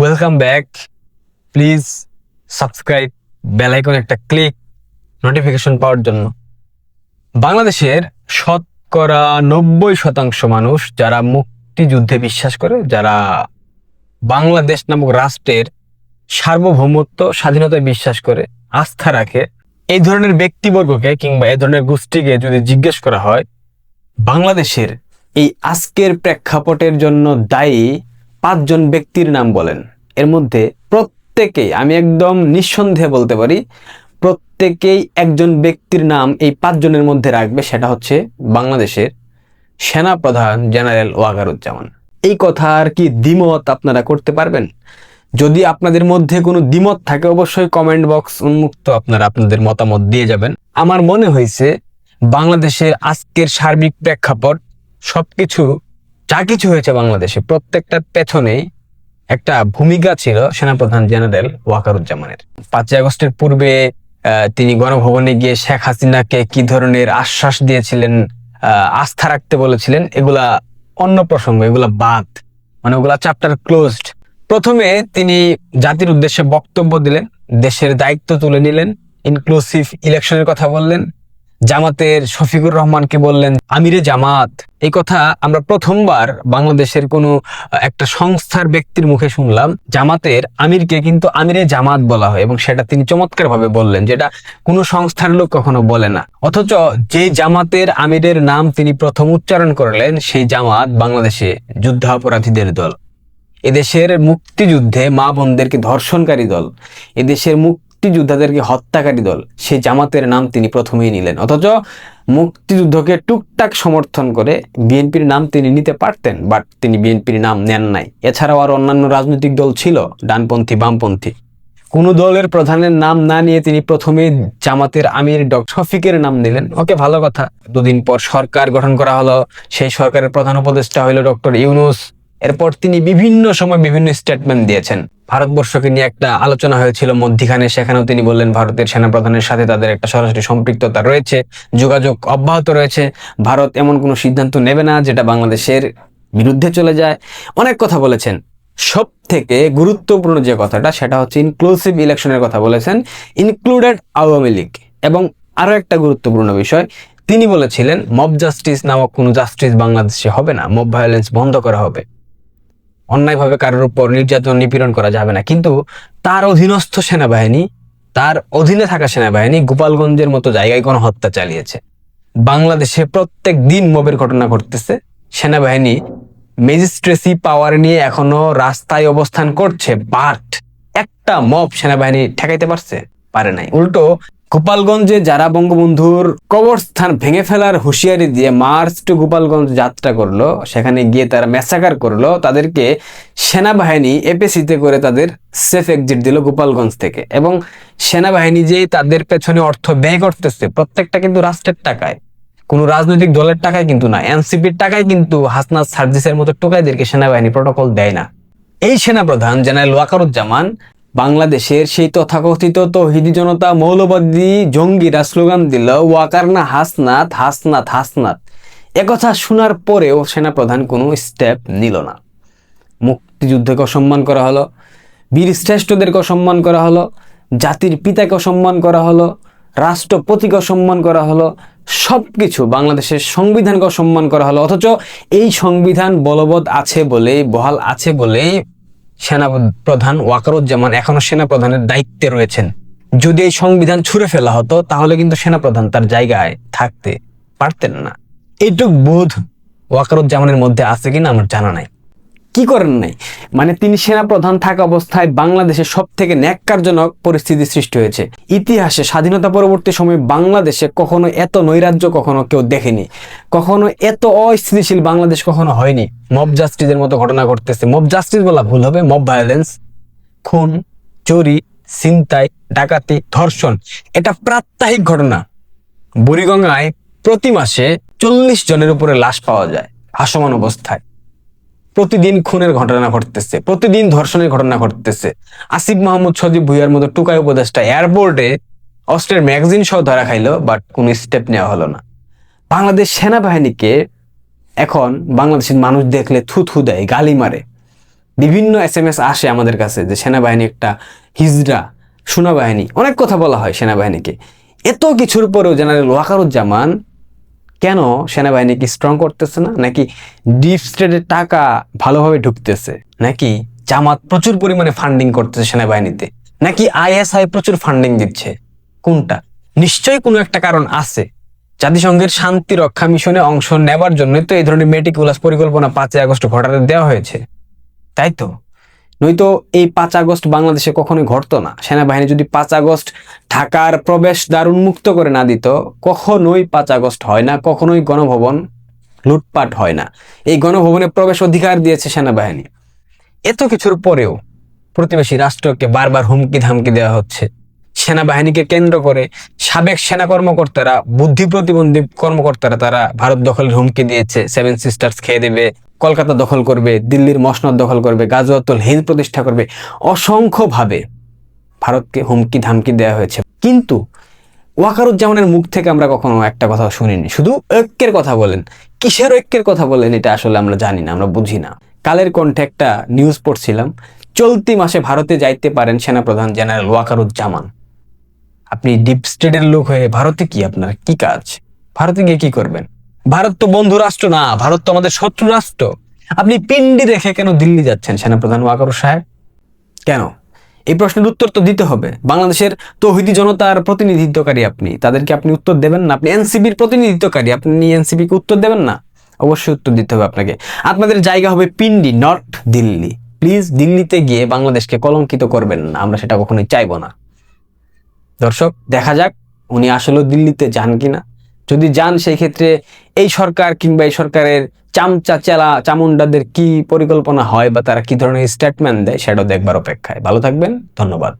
Welcome back please subscribe bell icon একটা click notification পাওয়ার জন্য। বাংলাদেশের শতকরা নব্বই শতাংশ মানুষ যারা মুক্তিযুদ্ধে বিশ্বাস করে, যারা বাংলাদেশ নামক রাষ্ট্রের সার্বভৌমত্ব, স্বাধীনতায় বিশ্বাস করে, আস্থা রাখে, এই ধরনের ব্যক্তিবর্গকে কিংবা এই ধরনের গোষ্ঠীকে যদি জিজ্ঞেস করা হয়, বাংলাদেশের এই আজকের প্রেক্ষাপটের জন্য দায়ী পাঁচজন ব্যক্তির নাম বলেন। এর মধ্যে প্রত্যেকেই, আমি একদম নিঃসন্দেহে বলতে পারি, প্রত্যেকেই একজন ব্যক্তির নাম এই পাঁচজনের মধ্যে রাখবে, সেটা হচ্ছে বাংলাদেশের সেনাপ্রধান জেনারেল ওয়াকারুজ্জামান। এই কথা আর কি দ্বিমত আপনারা করতে পারবেন? যদি আপনাদের মধ্যে কোনো দ্বিমত থাকে, অবশ্যই কমেন্ট বক্স উন্মুক্ত আপনারা আপনাদের মতামত দিয়ে যাবেন। আমার মনে হয়েছে, বাংলাদেশের আজকের সার্বিক প্রেক্ষাপট সবকিছু যা কিছু হয়েছে বাংলাদেশে প্রত্যেকটার পেছনে একটা ভূমিকা ছিল সেনাপ্রধান জেনারেল ওয়াকারুজ্জামানের। পাঁচই আগস্টের পূর্বে তিনি গণভবনে গিয়ে শেখ হাসিনাকে কি ধরনের আশ্বাস দিয়েছিলেন আস্থা রাখতে বলেছিলেন, এগুলা অন্য প্রসঙ্গ, এগুলা বাদ। মানে ওগুলা চ্যাপ্টার ক্লোজড প্রথমে তিনি জাতির উদ্দেশ্যে বক্তব্য দিলেন, দেশের দায়িত্ব তুলে নিলেন ইনক্লুসিভ ইলেকশনের কথা বললেন জামাতের শফিকুর রহমানকে বললেন, আমিরে জামাত। এই কথা আমরা প্রথমবার বাংলাদেশের কোনো, একটা সংস্থার ব্যক্তির মুখে শুনলাম। জামাতের আমিরকে কিন্তু আমিরে জামাত বলা হয় এবং সেটা তিনি চমৎকার ভাবে বললেন, যেটা কোনো সংস্থার লোক কখনো বলে না। অথচ যে জামাতের আমিরের নাম তিনি প্রথম উচ্চারণ করলেন, সেই জামাত বাংলাদেশে যুদ্ধাপরাধীদের দল। এদেশের মুক্তিযুদ্ধে মা বোনদেরকে ধর্ষণকারী দল। এদেশের মুক্তিযোদ্ধাদেরকে হত্যাকারী দল সেই জামাতের নাম তিনি প্রথমেই নিলেন। অথচ মুক্তিযুদ্ধকে টুকটাক সমর্থন করে বিএনপির নাম তিনি নিতে পারতেন, বাট তিনি বিএনপির নাম নেন নাই। এছাড়াও আর অন্যান্য রাজনৈতিক দল ছিল, ডানপন্থী, বামপন্থী। কোন দলের প্রধানের নাম না নিয়ে তিনি প্রথমে জামাতের আমির ডক্টর শফিকের নাম নিলেন। ওকে, ভালো কথা। দুদিন পর সরকার গঠন করা হলো, সেই সরকারের প্রধান উপদেষ্টা হলো ডক্টর ইউনুস। এরপর তিনি বিভিন্ন সময় বিভিন্ন স্টেটমেন্ট দিয়েছেন। ভারতবর্ষকে নিয়ে একটা আলোচনা হয়েছিল মধ্যিখানে। সেখানেও তিনি বললেন, ভারতের সেনাপ্রধানের সাথে তাদের একটা সরাসরি সম্পৃক্ততা রয়েছে, যোগাযোগ অব্যাহত রয়েছে। ভারত এমন কোনো সিদ্ধান্ত নেবে না যেটা বাংলাদেশের বিরুদ্ধে চলে যায়। অনেক কথা বলেছেন। সব থেকে গুরুত্বপূর্ণ যে কথাটা, সেটা হচ্ছে ইনক্লুসিভ ইলেকশনের কথা বলেছেন ইনক্লুডেড আওয়ামী লীগ। এবং আরও একটা গুরুত্বপূর্ণ বিষয়, তিনি বলেছিলেন মব জাস্টিস নামক কোনো জাস্টিস বাংলাদেশে হবে না। মব ভায়োলেন্স বন্ধ করা হবে। অন্যায়ভাবে কারোর উপর নির্যাতন, নিপীড়ন করা যাবে না। কিন্তু তার অধীনস্থ সেনাবাহিনী, তার অধীনে থাকা সেনাবাহিনী গোপালগঞ্জের মতো জায়গায় গণহত্যা চালিয়েছে। বাংলাদেশে প্রত্যেক দিন মবের ঘটনা ঘটতেছে। সেনাবাহিনী ম্যাজিস্ট্রেসি পাওয়ার নিয়ে এখনও রাস্তায় অবস্থান করছে, বাট একটা মব সেনাবাহিনী ঠেকাইতে পারছে? পারে নাই। উল্টো গোপালগঞ্জে যারা বঙ্গবন্ধুর কবরস্থান ভেঙে ফেলার হুঁশিয়ারি দিয়ে মার্চ টু গোপালগঞ্জ যাত্রা করল, সেখানে গিয়ে তারা ম্যাসাকার করল, তাদেরকে সেনাবাহিনী এপিসিতে করে তাদের সেফ এক্সিট দিল গোপালগঞ্জ থেকে। এবং সেনাবাহিনী যে তাদের পেছনে অর্থ ব্যয় করতেছে, প্রত্যেকটা কিন্তু রাষ্ট্রের টাকায়। কোনো রাজনৈতিক দলের টাকায় কিন্তু না, এনসিপির টাকায় কিন্তু হাসনাত সার্জিসের মতো টোকাইদেরকে সেনাবাহিনী প্রোটোকল দেয় না। এই সেনাপ্রধান জেনারেল ওয়াকারুজ্জামান বাংলাদেশের সেই তথাকথিত তৌহিদি জনতা মৌলবাদী জঙ্গিরা স্লোগান দিল ওয়াকার না হাসনাত হাসনাত হাসনাত। একথা শোনার পরেও সেনাপ্রধান কোনো স্টেপ নিল না। মুক্তিযুদ্ধকে অসম্মান করা হলো, বীর শ্রেষ্ঠদেরকে অসম্মান করা হলো, জাতির পিতাকে অসম্মান করা হলো, রাষ্ট্রপতিকে অসম্মান করা হলো সব কিছু বাংলাদেশের সংবিধানকে অসম্মান করা হলো। অথচ এই সংবিধান বলবৎ আছে বলেই, বহাল আছে বলেই সেনা প্রধান ওয়াকারুজ্জামান এখনও সেনা প্রধানের দায়িত্বে রয়েছেন। যদি এই সংবিধান ছুঁড়ে ফেলা হতো, তাহলে কিন্তু সেনাপ্রধান তার জায়গায় থাকতে পারতেন না। এইটুক বোধ ওয়াকারুজ্জামানের মধ্যে আছে কিনা আমার জানা নাই। কি করেন নাই? মানে তিনি সেনাপ্রধান থাকা অবস্থায় বাংলাদেশে সব থেকে ন্যাক্কারজনক পরিস্থিতি সৃষ্টি হয়েছে। ইতিহাসে স্বাধীনতা পরবর্তী সময়ে বাংলাদেশে কখনো এত নৈরাজ্য কখনো কেউ দেখেনি। কখনো এত অস্থিতিশীল বাংলাদেশ কখনো হয়নি। মব জাস্টিসের মতো ঘটনা ঘটতেছে। মব জাস্টিস বলা ভুল হবে। মব ভায়োলেন্স, খুন, চুরি, ছিনতাই, ডাকাতি, ধর্ষণ, এটা প্রাত্যহিক ঘটনা। বুড়িগঙ্গায় প্রতি মাসে চল্লিশ জনের উপরে লাশ পাওয়া যায়। ভাসমান অবস্থায়। প্রতিদিন খুনের ঘটনা ঘটতেছে, প্রতিদিন ধর্ষণের ঘটনা ঘটতেছে। আসিফ মাহমুদ সজীব ভুইয়ার মতো টুকাই উপদেষ্টা এয়ারপোর্টে অস্ট্রের ম্যাগাজিন সহ ধরা খাইলো, বাট কোন স্টেপ নেওয়া হলো না। বাংলাদেশ সেনাবাহিনীকে এখন বাংলাদেশের মানুষ দেখলে থু থু দেয়, গালি মারে। বিভিন্ন এস এম এস আসে আমাদের কাছে যে সেনাবাহিনী একটা হিজড়া, সেনাবাহিনী, অনেক কথা বলা হয় সেনাবাহিনীকে। এত কিছুর পরেও জেনারেল ওয়াকারুজ্জামান কেন সেনাবাহিনীকে স্ট্রং করতেছে না? নাকি ডিপ স্টেটের টাকা ভালোভাবে ঢুকতেছে? নাকি জামাত প্রচুর পরিমাণে ফান্ডিং করতেছে সেনাবাহিনীতে? নাকি আইএসআই প্রচুর ফান্ডিং দিচ্ছে? কোনটা? নিশ্চয়ই কোনো একটা কারণ আছে। জাতিসংঘের শান্তি রক্ষা মিশনে অংশ নেবার জন্য তো এই ধরনের মেটিকুলাস পরিকল্পনা পাঁচই আগস্ট ঘটাতে দেওয়া হয়েছে। তাই তো? নয়তো এই পাঁচ আগস্ট বাংলাদেশে কখনোই ঘটতো না। সেনাবাহিনী যদি পাঁচ আগস্ট ঢাকার প্রবেশ দ্বার উন্মুক্ত করে না দিত, কখনোই পাঁচ আগস্ট হয় না, কখনোই গণভবন লুটপাট হয় না। এই গণভবনে প্রবেশ অধিকার দিয়েছে সেনাবাহিনী। এত কিছুর পরেও প্রতিবেশী রাষ্ট্রকে বারবার হুমকি ধামকি দেওয়া হচ্ছে। সেনাবাহিনীকে কেন্দ্র করে সাবেক সেনা কর্মকর্তারা, বুদ্ধি প্রতিবন্ধী কর্মকর্তারা তারা ভারত দখলের হুমকি দিয়েছে। সেভেন সিস্টার্স খেয়ে দেবে, কলকাতা দখল করবে, দিল্লির মসনদ দখল করবে গাজওয়াতুল হিন্দ প্রতিষ্ঠা করবে। অসংখ্যভাবে ভারতকে হুমকি ধামকি দেওয়া হয়েছে। কিন্তু ওয়াকারুজ্জামানের মুখ থেকে আমরা কখনো একটা কথা শুনিনি। শুধু ঐক্যের কথা বলেন। কিসের ঐক্যের কথা বলেন এটা আসলে আমরা জানি না, আমরা বুঝি না। কালের কণ্ঠে একটা নিউজ পড়ছিলাম। চলতি মাসে ভারতে যাইতে পারেন সেনাপ্রধান জেনারেল ওয়াকারুজ্জামান। আপনি ডিপ স্টেটের লোক হয়ে ভারতে কি আপনার? কি কাজ? ভারতে গিয়ে কি করবেন? ভারত তো বন্ধু রাষ্ট্র না, ভারত তো আমাদের শত্রু রাষ্ট্র। আপনি পিন্ডি রেখে কেন দিল্লি যাচ্ছেন, সেনাপ্রধান ওয়াকারু সাহেব? কেন? এই প্রশ্নের উত্তর তো দিতে হবে। বাংলাদেশের তৌহিদি জনতার প্রতিনিধিত্বকারী আপনি। তাদেরকে আপনি উত্তর দেবেন না। আপনি এনসিবির প্রতিনিধিত্বকারী। আপনি এনসিবি কে উত্তর দেবেন না? অবশ্যই উত্তর দিতে হবে আপনাকে। আপনাদের জায়গা হবে পিন্ডি নট দিল্লি। প্লিজ দিল্লিতে গিয়ে বাংলাদেশকে কলঙ্কিত করবেন না। আমরা সেটা কখনোই চাইব না। দর্শক, দেখা যাক উনি আসলে দিল্লিতে যান কিনা। যদি যান সেই ক্ষেত্রে এই সরকার কিংবা এই সরকারের চামচা চেলা, চামুন্ডাদের কি পরিকল্পনা হয় বা তারা কি ধরনের স্টেটমেন্ট দেয়, সেটাও দেখবার অপেক্ষায়। ভালো থাকবেন, ধন্যবাদ।